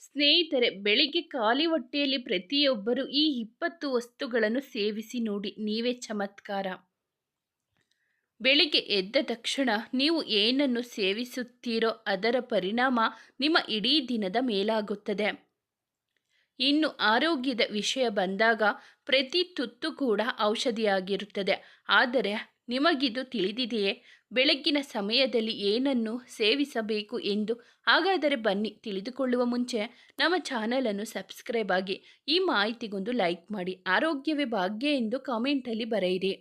ಸ್ನೇಹಿತರೆ, ಬೆಳಿಗ್ಗೆ ಖಾಲಿ ಹೊಟ್ಟೆಯಲ್ಲಿ ಪ್ರತಿಯೊಬ್ಬರು ಈ ಇಪ್ಪತ್ತು ವಸ್ತುಗಳನ್ನು ಸೇವಿಸಿ ನೋಡಿ, ನೀವೇ ಚಮತ್ಕಾರ. ಬೆಳಿಗ್ಗೆ ಎದ್ದ ತಕ್ಷಣ ನೀವು ಏನನ್ನು ಸೇವಿಸುತ್ತೀರೋ ಅದರ ಪರಿಣಾಮ ನಿಮ್ಮ ಇಡೀ ದಿನದ ಮೇಲಾಗುತ್ತದೆ. ಇನ್ನು ಆರೋಗ್ಯದ ವಿಷಯ ಬಂದಾಗ ಪ್ರತಿ ತುತ್ತು ಕೂಡ ಔಷಧಿಯಾಗಿರುತ್ತದೆ. ಆದರೆ ನಿಮಗಿದು ತಿಳಿದಿದೆಯೇ? ಬೆಳಗ್ಗಿನ ಸಮಯದಲ್ಲಿ ಏನನ್ನು ಸೇವಿಸಬೇಕು ಎಂದು? ಹಾಗಾದರೆ ಬನ್ನಿ, ತಿಳಿದುಕೊಳ್ಳುವ ಮುಂಚೆ ನಮ್ಮ ಚಾನಲನ್ನು ಸಬ್ಸ್ಕ್ರೈಬ್ ಆಗಿ ಈ ಮಾಹಿತಿಗೊಂದು ಲೈಕ್ ಮಾಡಿ, ಆರೋಗ್ಯವೇ ಭಾಗ್ಯ ಎಂದು ಕಾಮೆಂಟಲ್ಲಿ ಬರೆಯಿರಿ.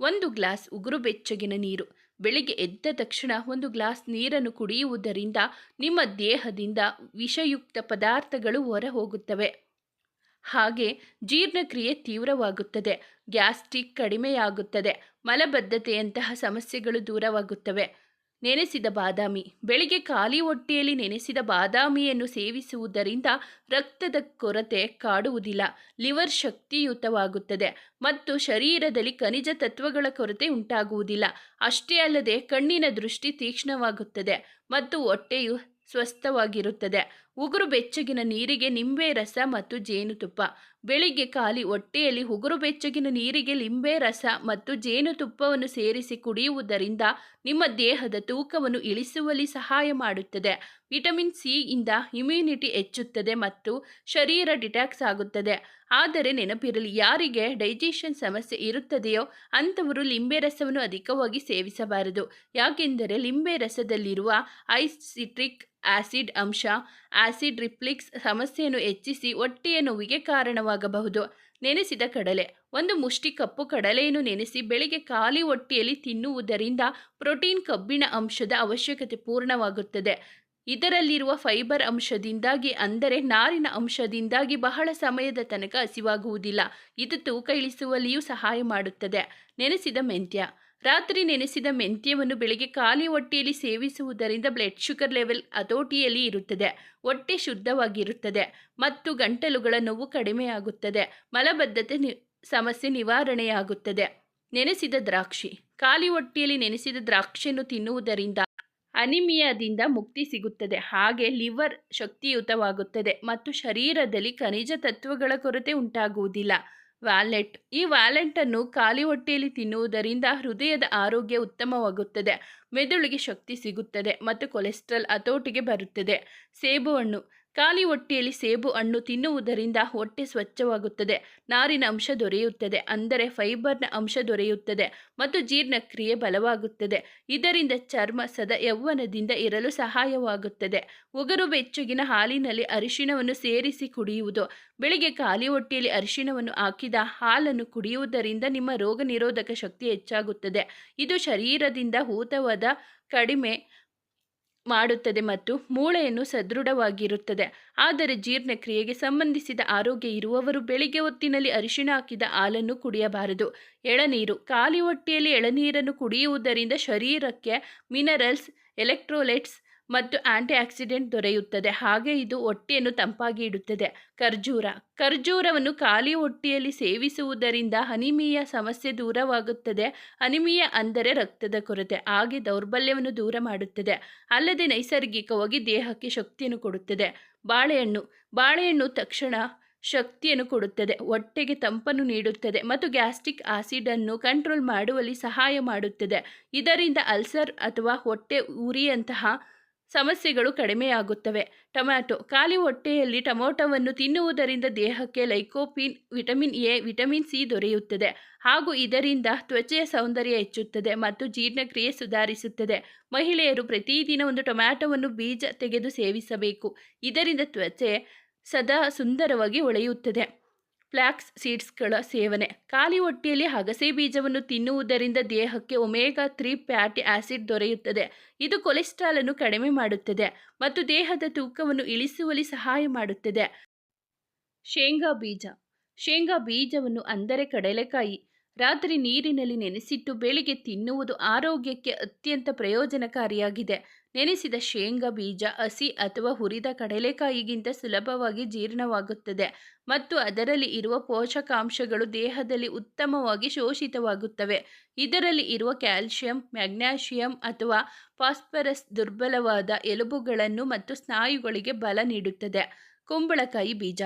ಒಂದು ಗ್ಲಾಸ್ ಉಗುರು ಬೆಚ್ಚಗಿನ ನೀರು. ಬೆಳಿಗ್ಗೆ ಎದ್ದ ತಕ್ಷಣ ಒಂದು ಗ್ಲಾಸ್ ನೀರನ್ನು ಕುಡಿಯುವುದರಿಂದ ನಿಮ್ಮ ದೇಹದಿಂದ ವಿಷಯುಕ್ತ ಪದಾರ್ಥಗಳು ಹೊರ ಹೋಗುತ್ತವೆ ಹಾಗೆ ಜೀರ್ಣಕ್ರಿಯೆ ತೀವ್ರವಾಗುತ್ತದೆ. ಗ್ಯಾಸ್ಟ್ರಿಕ್ ಕಡಿಮೆಯಾಗುತ್ತದೆ. ಮಲಬದ್ಧತೆಯಂತಹ ಸಮಸ್ಯೆಗಳು ದೂರವಾಗುತ್ತವೆ. ನೆನೆಸಿದ ಬಾದಾಮಿ. ಬೆಳಿಗ್ಗೆ ಖಾಲಿ ಹೊಟ್ಟೆಯಲ್ಲಿ ನೆನೆಸಿದ ಬಾದಾಮಿಯನ್ನು ಸೇವಿಸುವುದರಿಂದ ರಕ್ತದ ಕೊರತೆ ಕಾಡುವುದಿಲ್ಲ. ಲಿವರ್ ಶಕ್ತಿಯುತವಾಗುತ್ತದೆ ಮತ್ತು ಶರೀರದಲ್ಲಿ ಖನಿಜ ತತ್ವಗಳ ಕೊರತೆ ಉಂಟಾಗುವುದಿಲ್ಲ. ಅಷ್ಟೇ ಅಲ್ಲದೆ ಕಣ್ಣಿನ ದೃಷ್ಟಿ ತೀಕ್ಷ್ಣವಾಗುತ್ತದೆ ಮತ್ತು ಹೊಟ್ಟೆಯು ಸ್ವಸ್ಥವಾಗಿರುತ್ತದೆ. ಉಗುರು ಬೆಚ್ಚಗಿನ ನೀರಿಗೆ ನಿಂಬೆ ರಸ ಮತ್ತು ಜೇನುತುಪ್ಪ. ಬೆಳಿಗ್ಗೆ ಖಾಲಿ ಹೊಟ್ಟೆಯಲ್ಲಿ ಉಗುರು ಬೆಚ್ಚಗಿನ ನೀರಿಗೆ ಲಿಂಬೆ ರಸ ಮತ್ತು ಜೇನುತುಪ್ಪವನ್ನು ಸೇರಿಸಿ ಕುಡಿಯುವುದರಿಂದ ನಿಮ್ಮ ದೇಹದ ತೂಕವನ್ನು ಇಳಿಸುವಲ್ಲಿ ಸಹಾಯ ಮಾಡುತ್ತದೆ. ವಿಟಮಿನ್ ಸಿ ಇಂದ ಇಮ್ಯುನಿಟಿ ಹೆಚ್ಚುತ್ತದೆ ಮತ್ತು ಶರೀರ ಡಿಟಾಕ್ಸ್ ಆಗುತ್ತದೆ. ಆದರೆ ನೆನಪಿರಲಿ, ಯಾರಿಗೆ ಡೈಜೆಷನ್ ಸಮಸ್ಯೆ ಇರುತ್ತದೆಯೋ ಅಂಥವರು ಲಿಂಬೆ ರಸವನ್ನು ಅಧಿಕವಾಗಿ ಸೇವಿಸಬಾರದು. ಯಾಕೆಂದರೆ ಲಿಂಬೆ ರಸದಲ್ಲಿರುವ ಐಸಿಟ್ರಿಕ್ ಆಸಿಡ್ ಅಂಶ ಆಸಿಡ್ ರಿಫ್ಲಿಕ್ಸ್ ಸಮಸ್ಯೆಯನ್ನು ಹೆಚ್ಚಿಸಿ ಹೊಟ್ಟೆಯ ನೋವಿಗೆ ಕಾರಣವಾಗಬಹುದು. ನೆನೆಸಿದ ಕಡಲೆ. ಒಂದು ಮುಷ್ಟಿ ಕಪ್ಪು ಕಡಲೆಯನ್ನು ನೆನೆಸಿ ಬೆಳಿಗ್ಗೆ ಖಾಲಿ ಹೊಟ್ಟೆಯಲ್ಲಿ ತಿನ್ನುವುದರಿಂದ ಪ್ರೋಟೀನ್ ಕಬ್ಬಿಣ ಅಂಶದ ಅವಶ್ಯಕತೆ ಪೂರ್ಣವಾಗುತ್ತದೆ. ಇದರಲ್ಲಿರುವ ಫೈಬರ್ ಅಂಶದಿಂದಾಗಿ ಅಂದರೆ ನಾರಿನ ಅಂಶದಿಂದಾಗಿ ಬಹಳ ಸಮಯದ ತನಕ ಹಸಿವಾಗುವುದಿಲ್ಲ. ಇದು ತೂಕ ಇಳಿಸುವಲ್ಲಿಯೂ ಸಹಾಯ ಮಾಡುತ್ತದೆ. ನೆನೆಸಿದ ಮೆಂತ್ಯ. ರಾತ್ರಿ ನೆನೆಸಿದ ಮೆಂತ್ಯವನ್ನು ಬೆಳಿಗ್ಗೆ ಖಾಲಿ ಹೊಟ್ಟೆಯಲ್ಲಿ ಸೇವಿಸುವುದರಿಂದ ಬ್ಲಡ್ ಶುಗರ್ ಲೆವೆಲ್ ಹತೋಟಿಯಲ್ಲಿ ಇರುತ್ತದೆ. ಹೊಟ್ಟೆ ಶುದ್ಧವಾಗಿರುತ್ತದೆ ಮತ್ತು ಗಂಟಲುಗಳ ನೋವು ಕಡಿಮೆಯಾಗುತ್ತದೆ. ಮಲಬದ್ಧತೆ ಸಮಸ್ಯೆ ನಿವಾರಣೆಯಾಗುತ್ತದೆ. ನೆನೆಸಿದ ದ್ರಾಕ್ಷಿ. ಖಾಲಿ ಹೊಟ್ಟೆಯಲ್ಲಿ ನೆನೆಸಿದ ದ್ರಾಕ್ಷಿಯನ್ನು ತಿನ್ನುವುದರಿಂದ ಅನಿಮಿಯಾದಿಂದ ಮುಕ್ತಿ ಸಿಗುತ್ತದೆ. ಹಾಗೆ ಲಿವರ್ ಶಕ್ತಿಯುತವಾಗುತ್ತದೆ ಮತ್ತು ಶರೀರದಲ್ಲಿ ಖನಿಜ ತತ್ವಗಳ ಕೊರತೆ ಉಂಟಾಗುವುದಿಲ್ಲ. ವ್ಯಾಲೆಟ್. ಈ ವ್ಯಾಲೆಟನ್ನು ಖಾಲಿ ಹೊಟ್ಟೆಯಲ್ಲಿ ತಿನ್ನುವುದರಿಂದ ಹೃದಯದ ಆರೋಗ್ಯ ಉತ್ತಮವಾಗುತ್ತದೆ. ಮೆದುಳಿಗೆ ಶಕ್ತಿ ಸಿಗುತ್ತದೆ ಮತ್ತು ಕೊಲೆಸ್ಟ್ರಾಲ್ ಹತೋಟಿಗೆ ಬರುತ್ತದೆ. ಸೇಬು ಹಣ್ಣು ಖಾಲಿ ಹೊಟ್ಟೆಯಲ್ಲಿ ಸೇಬು ಹಣ್ಣು ತಿನ್ನುವುದರಿಂದ ಹೊಟ್ಟೆ ಸ್ವಚ್ಛವಾಗುತ್ತದೆ. ನಾರಿನ ಅಂಶ ದೊರೆಯುತ್ತದೆ. ಅಂದರೆ ಫೈಬರ್ನ ಅಂಶ ದೊರೆಯುತ್ತದೆ ಮತ್ತು ಜೀರ್ಣಕ್ರಿಯೆ ಬಲವಾಗುತ್ತದೆ. ಇದರಿಂದ ಚರ್ಮ ಸದಾ ಯೌವನದಿಂದ ಇರಲು ಸಹಾಯವಾಗುತ್ತದೆ. ಉಗುರು ಬೆಚ್ಚಗಿನ ಹಾಲಿನಲ್ಲಿ ಅರಿಶಿಣವನ್ನು ಸೇರಿಸಿ ಕುಡಿಯುವುದು. ಬೆಳಿಗ್ಗೆ ಖಾಲಿ ಹೊಟ್ಟೆಯಲ್ಲಿ ಅರಿಶಿಣವನ್ನು ಹಾಕಿದ ಹಾಲನ್ನು ಕುಡಿಯುವುದರಿಂದ ನಿಮ್ಮ ರೋಗ ನಿರೋಧಕ ಶಕ್ತಿ ಹೆಚ್ಚಾಗುತ್ತದೆ. ಇದು ಶರೀರದಿಂದ ಊತವಾದ ಕಡಿಮೆ ಮಾಡುತ್ತದೆ ಮತ್ತು ಮೂಳೆಯನ್ನು ಸದೃಢವಾಗಿರುತ್ತದೆ. ಆದರೆ ಜೀರ್ಣಕ್ರಿಯೆಗೆ ಸಂಬಂಧಿಸಿದ ಆರೋಗ್ಯ ಇರುವವರು ಬೆಳಿಗ್ಗೆ ಹೊತ್ತಿನಲ್ಲಿ ಅರಿಶಿಣ ಹಾಕಿದ ಹಾಲನ್ನು ಕುಡಿಯಬಾರದು. ಎಳನೀರು, ಖಾಲಿ ಹೊಟ್ಟೆಯಲ್ಲಿ ಎಳನೀರನ್ನು ಕುಡಿಯುವುದರಿಂದ ಶರೀರಕ್ಕೆ ಮಿನರಲ್ಸ್, ಎಲೆಕ್ಟ್ರೋಲೈಟ್ಸ್ ಮತ್ತು ಆಂಟಿ ಆಕ್ಸಿಡೆಂಟ್ ದೊರೆಯುತ್ತದೆ. ಹಾಗೆ ಇದು ಹೊಟ್ಟೆಯನ್ನು ತಂಪಾಗಿ ಇಡುತ್ತದೆ. ಖರ್ಜೂರ. ಖರ್ಜೂರವನ್ನು ಖಾಲಿ ಹೊಟ್ಟೆಯಲ್ಲಿ ಸೇವಿಸುವುದರಿಂದ ಅನಿಮಿಯ ಸಮಸ್ಯೆ ದೂರವಾಗುತ್ತದೆ. ಅನಿಮಿಯ ಅಂದರೆ ರಕ್ತದ ಕೊರತೆ. ಹಾಗೆ ದೌರ್ಬಲ್ಯವನ್ನು ದೂರ ಮಾಡುತ್ತದೆ. ಅಲ್ಲದೆ ನೈಸರ್ಗಿಕವಾಗಿ ದೇಹಕ್ಕೆ ಶಕ್ತಿಯನ್ನು ಕೊಡುತ್ತದೆ. ಬಾಳೆಹಣ್ಣು. ಬಾಳೆಹಣ್ಣು ತಕ್ಷಣ ಶಕ್ತಿಯನ್ನು ಕೊಡುತ್ತದೆ. ಹೊಟ್ಟೆಗೆ ತಂಪನ್ನು ನೀಡುತ್ತದೆ ಮತ್ತು ಗ್ಯಾಸ್ಟ್ರಿಕ್ ಆಸಿಡನ್ನು ಕಂಟ್ರೋಲ್ ಮಾಡುವಲ್ಲಿ ಸಹಾಯ ಮಾಡುತ್ತದೆ. ಇದರಿಂದ ಅಲ್ಸರ್ ಅಥವಾ ಹೊಟ್ಟೆ ಉರಿಯಂತಹ ಸಮಸ್ಯೆಗಳು ಕಡಿಮೆಯಾಗುತ್ತವೆ. ಟೊಮ್ಯಾಟೊ, ಖಾಲಿ ಹೊಟ್ಟೆಯಲ್ಲಿ ಟೊಮೊಟೊವನ್ನು ತಿನ್ನುವುದರಿಂದ ದೇಹಕ್ಕೆ lycopene, vitamin A, vitamin C ದೊರೆಯುತ್ತದೆ. ಹಾಗೂ ಇದರಿಂದ ತ್ವಚೆಯ ಸೌಂದರ್ಯ ಹೆಚ್ಚುತ್ತದೆ ಮತ್ತು ಜೀರ್ಣಕ್ರಿಯೆ ಸುಧಾರಿಸುತ್ತದೆ. ಮಹಿಳೆಯರು ಪ್ರತಿದಿನ ಒಂದು ಟೊಮ್ಯಾಟೊವನ್ನು ಬೀಜ ತೆಗೆದು ಸೇವಿಸಬೇಕು. ಇದರಿಂದ ತ್ವಚೆ ಸದಾ ಸುಂದರವಾಗಿ ಹೊಳೆಯುತ್ತದೆ ಫ್ಲ್ಯಾಕ್ಸ್ ಸೀಡ್ಸ್ಗಳ ಸೇವನೆ. ಖಾಲಿ ಹೊಟ್ಟೆಯಲ್ಲಿ ಅಗಸೆ ಬೀಜವನ್ನು ತಿನ್ನುವುದರಿಂದ ದೇಹಕ್ಕೆ ಒಮೇಗಾ ತ್ರೀ ಫ್ಯಾಟಿ ಆಸಿಡ್ ದೊರೆಯುತ್ತದೆ. ಇದು ಕೊಲೆಸ್ಟ್ರಾಲನ್ನು ಕಡಿಮೆ ಮಾಡುತ್ತದೆ ಮತ್ತು ದೇಹದ ತೂಕವನ್ನು ಇಳಿಸುವಲ್ಲಿ ಸಹಾಯ ಮಾಡುತ್ತದೆ. ಶೇಂಗಾ ಬೀಜ. ಶೇಂಗಾ ಬೀಜವನ್ನು ಅಂದರೆ ಕಡಲೆಕಾಯಿ. ರಾತ್ರಿ ನೀರಿನಲ್ಲಿ ನೆನೆಸಿಟ್ಟು ಬೆಳಿಗ್ಗೆ ತಿನ್ನುವುದು ಆರೋಗ್ಯಕ್ಕೆ ಅತ್ಯಂತ ಪ್ರಯೋಜನಕಾರಿಯಾಗಿದೆ. ನೆನೆಸಿದ ಶೇಂಗಾ ಬೀಜ, ಹಸಿ ಅಥವಾ ಹುರಿದ ಕಡಲೆಕಾಯಿಗಿಂತ ಸುಲಭವಾಗಿ ಜೀರ್ಣವಾಗುತ್ತದೆ ಮತ್ತು ಅದರಲ್ಲಿ ಇರುವ ಪೋಷಕಾಂಶಗಳು ದೇಹದಲ್ಲಿ ಉತ್ತಮವಾಗಿ ಶೋಷಿತವಾಗುತ್ತವೆ. ಇದರಲ್ಲಿ ಇರುವ ಕ್ಯಾಲ್ಸಿಯಂ ಮ್ಯಾಗ್ನಾಷಿಯಂ ಅಥವಾ ಫಾಸ್ಫರಸ್ ದುರ್ಬಲವಾದ ಎಲುಬುಗಳನ್ನು ಮತ್ತು ಸ್ನಾಯುಗಳಿಗೆ ಬಲ ನೀಡುತ್ತದೆ. ಕುಂಬಳಕಾಯಿ ಬೀಜ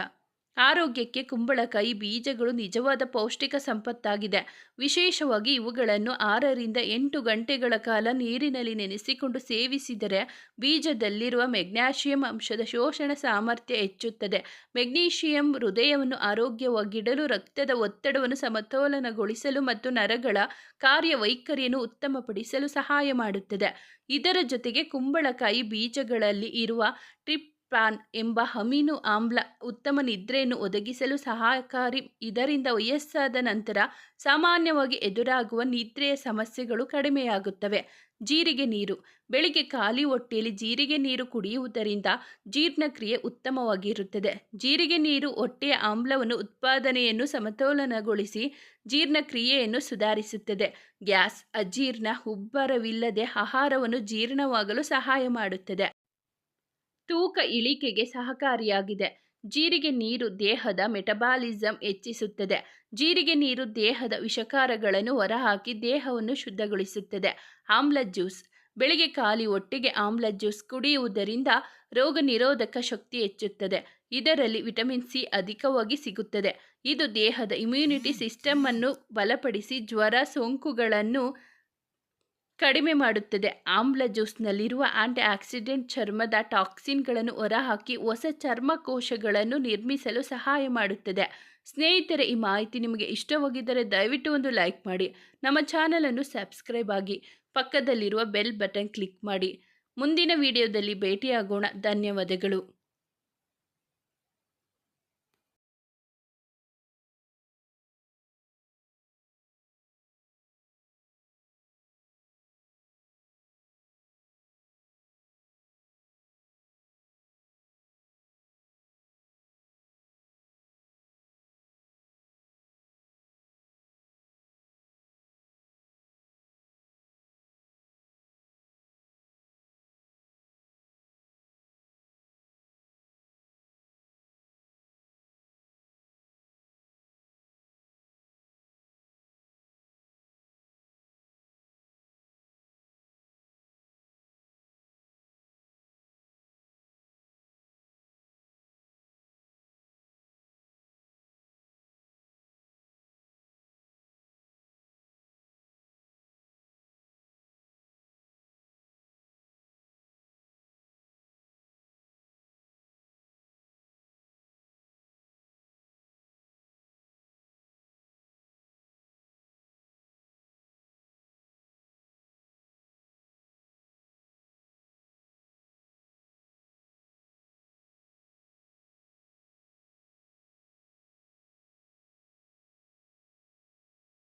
ಆರೋಗ್ಯಕ್ಕೆ ಕುಂಬಳಕಾಯಿ ಬೀಜಗಳು ನಿಜವಾದ ಪೌಷ್ಟಿಕ ಸಂಪತ್ತಾಗಿದೆ. ವಿಶೇಷವಾಗಿ ಇವುಗಳನ್ನು ಆರರಿಂದ ಎಂಟು ಗಂಟೆಗಳ ಕಾಲ ನೀರಿನಲ್ಲಿ ನೆನೆಸಿಕೊಂಡು ಸೇವಿಸಿದರೆ ಬೀಜದಲ್ಲಿರುವ ಮೆಗ್ನೀಷಿಯಂ ಅಂಶದ ಶೋಷಣ ಸಾಮರ್ಥ್ಯ ಹೆಚ್ಚುತ್ತದೆ. ಮೆಗ್ನೀಷಿಯಂ ಹೃದಯವನ್ನು ಆರೋಗ್ಯವಾಗಿಡಲು ರಕ್ತದ ಒತ್ತಡವನ್ನು ಸಮತೋಲನಗೊಳಿಸಲು ಮತ್ತು ನರಗಳ ಕಾರ್ಯವೈಖರಿಯನ್ನು ಉತ್ತಮಪಡಿಸಲು ಸಹಾಯ ಮಾಡುತ್ತದೆ. ಇದರ ಜೊತೆಗೆ ಕುಂಬಳಕಾಯಿ ಬೀಜಗಳಲ್ಲಿ ಇರುವ ಟ್ರಿಪ್ ಪ್ರಾನ್ ಎಂಬ ಅಮೀನು ಆಮ್ಲ ಉತ್ತಮ ನಿದ್ರೆಯನ್ನು ಒದಗಿಸಲು ಸಹಕಾರಿ ಇದರಿಂದ ವಯಸ್ಸಾದ ನಂತರ ಸಾಮಾನ್ಯವಾಗಿ ಎದುರಾಗುವ ನಿದ್ರೆಯ ಸಮಸ್ಯೆಗಳು ಕಡಿಮೆಯಾಗುತ್ತವೆ. ಜೀರಿಗೆ ನೀರು. ಬೆಳಿಗ್ಗೆ ಖಾಲಿ ಹೊಟ್ಟೆಯಲ್ಲಿ ಜೀರಿಗೆ ನೀರು ಕುಡಿಯುವುದರಿಂದ ಜೀರ್ಣಕ್ರಿಯೆ ಉತ್ತಮವಾಗಿರುತ್ತದೆ. ಜೀರಿಗೆ ನೀರು ಹೊಟ್ಟೆಯ ಆಮ್ಲವನ್ನು ಉತ್ಪಾದನೆಯನ್ನು ಸಮತೋಲನಗೊಳಿಸಿ ಜೀರ್ಣಕ್ರಿಯೆಯನ್ನು ಸುಧಾರಿಸುತ್ತದೆ. ಗ್ಯಾಸ್ ಅಜೀರ್ಣ ಉಬ್ಬರವಿಲ್ಲದೆ ಆಹಾರವನ್ನು ಜೀರ್ಣವಾಗಲು ಸಹಾಯ ಮಾಡುತ್ತದೆ. ತೂಕ ಇಳಿಕೆಗೆ ಸಹಕಾರಿಯಾಗಿದೆ. ಜೀರಿಗೆ ನೀರು ದೇಹದ ಮೆಟಬಾಲಿಸಮ್ ಹೆಚ್ಚಿಸುತ್ತದೆ. ಜೀರಿಗೆ ನೀರು ದೇಹದ ವಿಷಕಾರಗಳನ್ನು ಹೊರಹಾಕಿ ದೇಹವನ್ನು ಶುದ್ಧಗೊಳಿಸುತ್ತದೆ. ಆಮ್ಲ ಜ್ಯೂಸ್. ಬೆಳಿಗ್ಗೆ ಖಾಲಿ ಒಟ್ಟಿಗೆ ಆಮ್ಲ ಜ್ಯೂಸ್ ಕುಡಿಯುವುದರಿಂದ ರೋಗ ನಿರೋಧಕ ಶಕ್ತಿ ಹೆಚ್ಚುತ್ತದೆ. ಇದರಲ್ಲಿ ವಿಟಮಿನ್ ಸಿ ಅಧಿಕವಾಗಿ ಸಿಗುತ್ತದೆ. ಇದು ದೇಹದ ಇಮ್ಯುನಿಟಿ ಸಿಸ್ಟಮ್ ಅನ್ನು ಬಲಪಡಿಸಿ ಜ್ವರ ಸೋಂಕುಗಳನ್ನು ಕಡಿಮೆ ಮಾಡುತ್ತದೆ. ಆಮ್ಲ ಜ್ಯೂಸ್ನಲ್ಲಿರುವ ಆಂಟಿ ಆಕ್ಸಿಡೆಂಟ್ ಚರ್ಮದ ಟಾಕ್ಸಿನ್ಗಳನ್ನು ಹೊರಹಾಕಿ ಹೊಸ ಚರ್ಮ ಕೋಶಗಳನ್ನು ನಿರ್ಮಿಸಲು ಸಹಾಯ ಮಾಡುತ್ತದೆ. ಸ್ನೇಹಿತರೆ, ಈ ಮಾಹಿತಿ ನಿಮಗೆ ಇಷ್ಟವಾಗಿದ್ದರೆ ದಯವಿಟ್ಟು ಒಂದು ಲೈಕ್ ಮಾಡಿ, ನಮ್ಮ ಚಾನಲನ್ನು ಸಬ್ಸ್ಕ್ರೈಬ್ ಆಗಿ, ಪಕ್ಕದಲ್ಲಿರುವ ಬೆಲ್ ಬಟನ್ ಕ್ಲಿಕ್ ಮಾಡಿ. ಮುಂದಿನ ವಿಡಿಯೋದಲ್ಲಿ ಭೇಟಿಯಾಗೋಣ. ಧನ್ಯವಾದಗಳು.